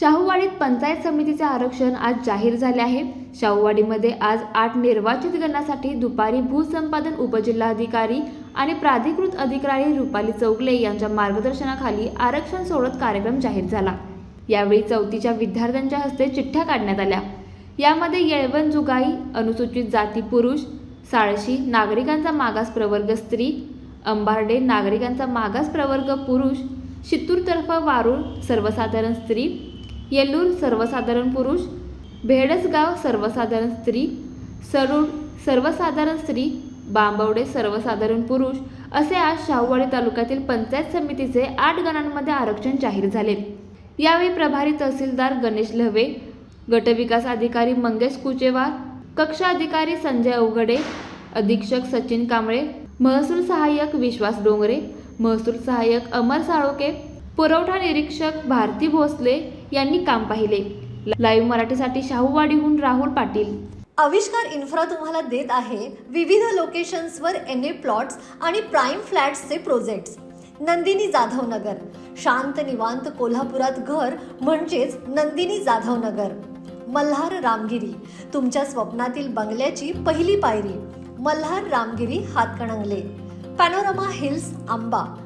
शाहूवाडीत पंचायत समितीचे आरक्षण आज जाहीर झाले आहे. शाहूवाडीमध्ये आज आठ निर्वाचित गणासाठी दुपारी भूसंपादन उपजिल्हाधिकारी आणि प्राधिकृत अधिकारी रुपाली चौगले यांच्या मार्गदर्शनाखाली आरक्षण सोडत कार्यक्रम जाहीर झाला. यावेळी चौथीच्या विद्यार्थ्यांच्या हस्ते चिठ्ठ्या काढण्यात आल्या. यामध्ये येळवण जुगाई अनुसूचित जाती पुरुष साळशी नागरिकांचा मागास प्रवर्ग स्त्री अंबार्डे नागरिकांचा मागास प्रवर्ग पुरुष शित्तूरतर्फ वारूळ सर्वसाधारण स्त्री येल्लूर सर्वसाधारण पुरुष भेडसगाव सर्वसाधारण स्त्री सरूड सर्वसाधारण स्त्री बांबवडे सर्वसाधारण पुरुष असे आज शाहूवाडी तालुक्यातील पंचायत समितीचे आठ गणांमध्ये आरक्षण जाहीर झाले. यावेळी प्रभारी तहसीलदार गणेश लहवे गटविकास अधिकारी मंगेश कुचेवार कक्ष अधिकारी संजय अवघडे अधीक्षक सचिन कांबळे महसूल सहाय्यक विश्वास डोंगरे महसूल सहाय्यक अमर साळोके पुरवठा निरीक्षक भारती भोसले यांनी काम पाहिले. लाईव्ह मराठीसाठी शाहूवाडीहून राहुल पाटील. आविष्कार इन्फ्रा तुम्हाला देत आहे विविध लोकेशन्सवर एन ए प्लॉट्स आणि प्राईम फ्लॅट्सचे प्रोजेक्ट्स. नंदिनी जाधव नगर शांत निवांत कोल्हापुरात घर म्हणजेच नंदिनी जाधव नगर मल्हार रामगिरी. तुमच्या स्वप्नातील बंगल्याची पहिली पायरी. Malhar Ramgiri Hatkanangale. Panorama hills Amba.